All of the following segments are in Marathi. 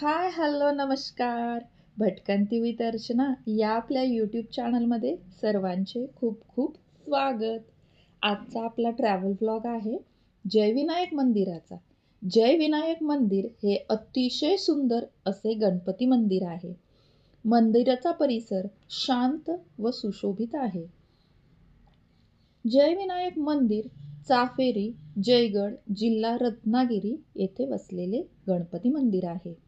हाय हॅलो नमस्कार. भटकंती विथ अर्चना या आपल्या यूट्यूब चॅनलमध्ये सर्वांचे खूप खूप स्वागत. आजचा आपला ट्रॅव्हल ब्लॉग आहे जयविनायक मंदिराचा. जयविनायक मंदिर हे अतिशय सुंदर असे गणपती मंदिर आहे. मंदिराचा परिसर शांत व सुशोभित आहे. जयविनायक मंदिर चाफेरी जयगड जिल्हा रत्नागिरी येथे वसलेले गणपती मंदिर आहे.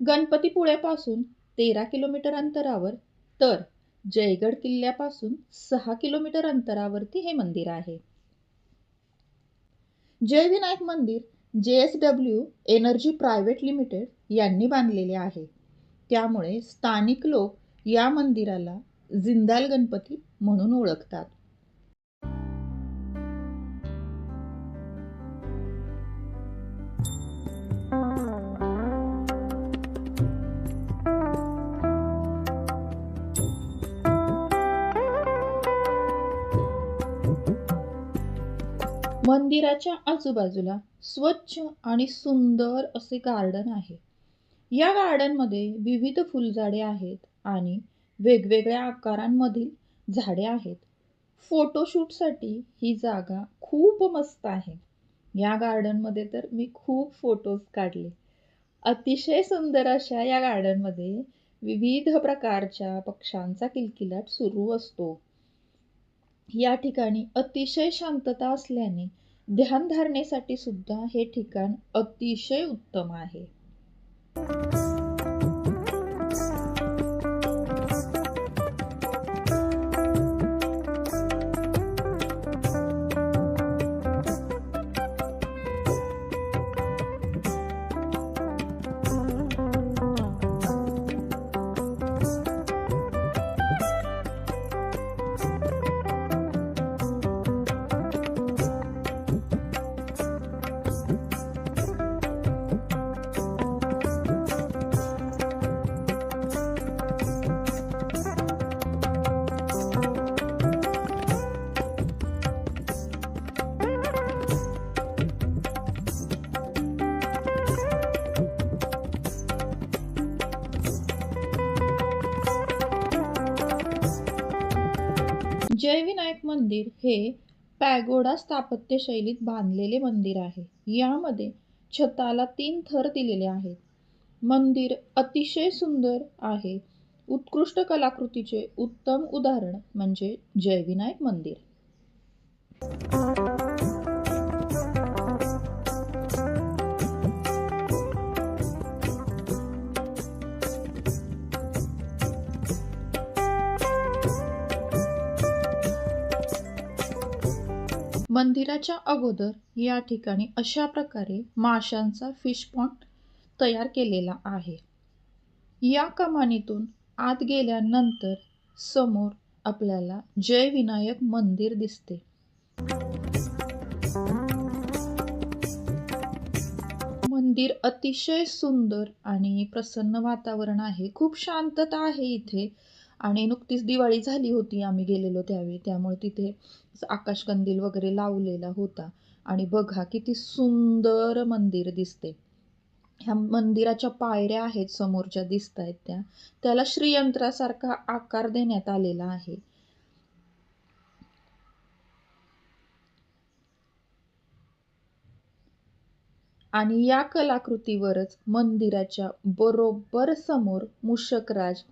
गणपतीपुळ्यापासून तेरा किलोमीटर अंतरावर तर जयगड किल्ल्यापासून सहा किलोमीटर अंतरावरती हे मंदिर आहे. जयविनायक मंदिर J S W energy private limited यांनी बांधलेले आहे. त्यामुळे स्थानिक लोक या मंदिराला जिंदाल गणपती म्हणून ओळखतात. मंदिराच्या आजूबाजूला स्वच्छ आणि सुंदर असे गार्डन आहे. या गार्डनमध्ये विविध फुलझाडे आहेत आणि वेगवेगळ्या आकारांमधील झाडे आहेत. फोटोशूटसाठी ही जागा खूप मस्त आहे. या गार्डनमध्ये तर मी खूप फोटोज काढले. अतिशय सुंदर अशा या गार्डनमध्ये विविध प्रकारच्या पक्ष्यांचा किलकिलाट सुरू असतो. या ठिकाणी अतिशय शांतता असल्याने ध्यानधारणेसाठी सुद्धा हे ठिकाण अतिशय उत्तम आहे. मंदिर हे पॅगोडा स्थापत्य शैलीत बांधलेले मंदिर आहे. यामध्ये छताला तीन थर दिलेले आहेत. मंदिर अतिशय सुंदर आहे. उत्कृष्ट कलाकृतीचे उत्तम उदाहरण म्हणजे जयविनायक मंदिर. मंदिराच्या अगोदर या ठिकाणी अशा प्रकारे माशांचा फिश पॉन्ड तयार केलेला आहे. या कमानीतून आत गेल्यानंतर समोर आपल्याला जय विनायक मंदिर दिसते. मंदिर अतिशय सुंदर आणि प्रसन्न वातावरण आहे. खूप शांतता आहे इथे. आणि नुकतीच दिवाळी झाली होती आम्ही गेलेलो त्यावेळी. त्यामुळे तिथे आकाशकंदील वगैरे लावलेला होता. आणि बघा किती सुंदर मंदिर दिसते. ह्या मंदिराच्या पायऱ्या आहेत समोरच्या दिसत आहेत त्या. त्याला श्रीयंत्रासारखा आकार देण्यात आलेला आहे. आणि या कलाकृतीवरच मंदिराच्या बरोबर समोर मूषकराज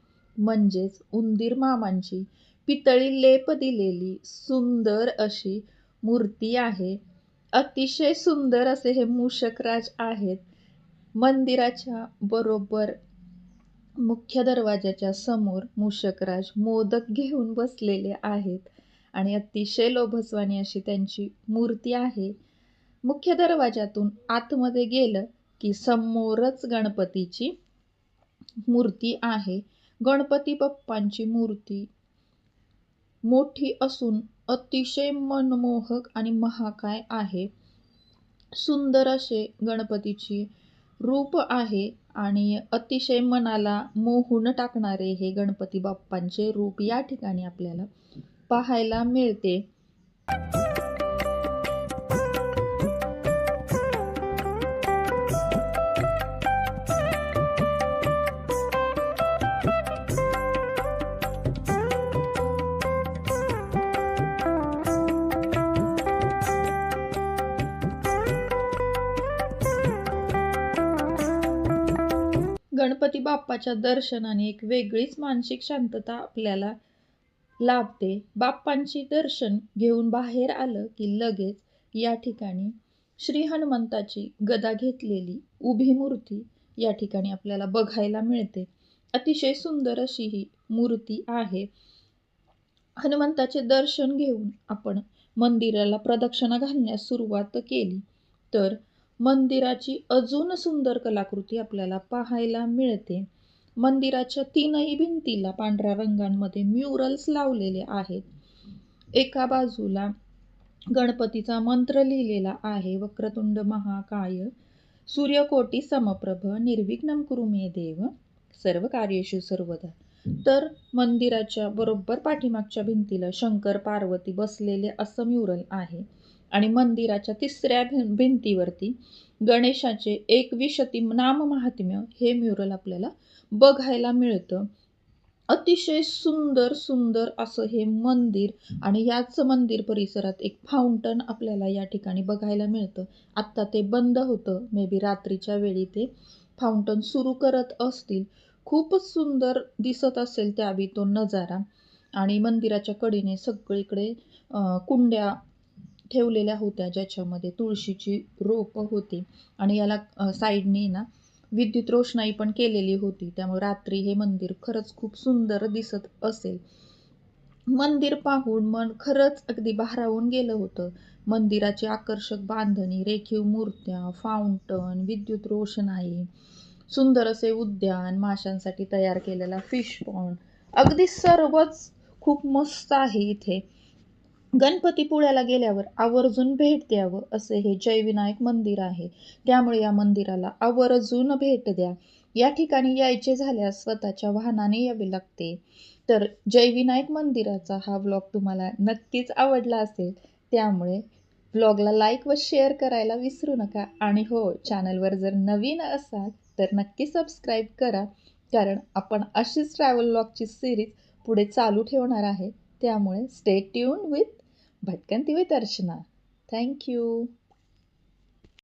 म्हणजेच उंदीर मामांची पितळी लेप दिलेली सुंदर अशी मूर्ती आहे. अतिशय सुंदर असे हे मूषकराज आहेत. मंदिराच्या बरोबर मुख्य दरवाजाच्या समोर मूषकराज मोदक घेऊन बसलेले आहेत आणि अतिशय लोभस्वानी अशी त्यांची मूर्ती आहे. मुख्य दरवाजातून आतमध्ये गेलं की समोरच गणपतीची मूर्ती आहे. गणपती बाप्पांची मूर्ती. मोठी असून अतिशय मनमोहक आणि महाकाय आहे. सुंदर असे गणपतीची रूप आहे आणि अतिशय मनाला मोहून टाकणारे हे गणपती बाप्पांचे रूप या ठिकाणी आपल्याला पाहायला मिळते. गणपती बाप्पाच्या दर्शनाने एक वेगळीच मानसिक शांतता आपल्याला लाभते. बाप्पांची दर्शन घेऊन बाहेर आलं की लगेच या ठिकाणी श्री हनुमंताची गदा घेतलेली उभी मूर्ती या ठिकाणी आपल्याला बघायला मिळते. अतिशय सुंदर अशी ही मूर्ती आहे. हनुमंताचे दर्शन घेऊन आपण मंदिराला प्रदक्षिणा घालण्यास सुरुवात केली. तर मंदिराची अजून सुंदर कलाकृती आपल्याला पाहायला मिळते. मंदिराच्या तीनही भिंतीला पांढऱ्या रंगांमध्ये म्युरल्स लावलेले आहेत. एका बाजूला गणपतीचा मंत्र लिहिलेला आहे वक्रतुंड महाकाय सूर्यकोटी समप्रभ निर्विघ्नम कुरुमे देव सर्व कार्येशु सर्वदा. तर मंदिराच्या बरोबर पाठीमागच्या भिंतीला शंकर पार्वती बसलेले असं म्युरल आहे. आणि मंदिराच्या तिसऱ्या भिं भिंतीवरती गणेशाचे एकविशती नाममहात्म्य हे म्युरल आपल्याला बघायला मिळतं. अतिशय सुंदर सुंदर असं हे मंदिर आणि याच मंदिर परिसरात एक फाउंटन आपल्याला या ठिकाणी बघायला मिळतं. आत्ता ते बंद होतं. मे बी रात्रीच्या वेळी ते फाउंटन सुरू करत असतील. खूपच सुंदर दिसत असेल त्यावेळी तो नजारा. आणि मंदिराच्या कडीने सगळीकडे कुंड्या ठेवलेल्या होत्या ज्याच्यामध्ये तुळशीची रोपं होती. आणि याला साईडने ना विद्युत रोषणाई पण केलेली होती. त्यामुळे रात्री हे मंदिर खरंच खूप सुंदर दिसत असेल. मंदिर पाहून मन खरंच अगदी भारावून गेलं होतं. मंदिराची आकर्षक बांधणी रेखीव मूर्त्या फाउंटन विद्युत रोषणाई सुंदर असे उद्यान माशांसाठी तयार केलेला फिश पॉन्ड अगदी सर्वच खूप मस्त आहे इथे. गणपतीपुळ्याला गेल्यावर आवर्जून भेट द्यावं असे हे जयविनायक मंदिर आहे. त्यामुळे या मंदिराला आवर्जून भेट द्या. या ठिकाणी यायचे झाल्यास स्वतःच्या वाहनाने यावे लागते. तर जयविनायक मंदिराचा हा व्लॉग तुम्हाला नक्कीच आवडला असेल. त्यामुळे व्लॉगला लाईक व शेअर करायला विसरू नका. आणि हो चॅनलवर जर नवीन असाल तर नक्की सबस्क्राईब करा. कारण आपण अशीच ट्रॅव्हल ब्लॉगची सिरीज पुढे चालू ठेवणार आहे. त्यामुळे stay tune with Bhatkanti with Archana thank you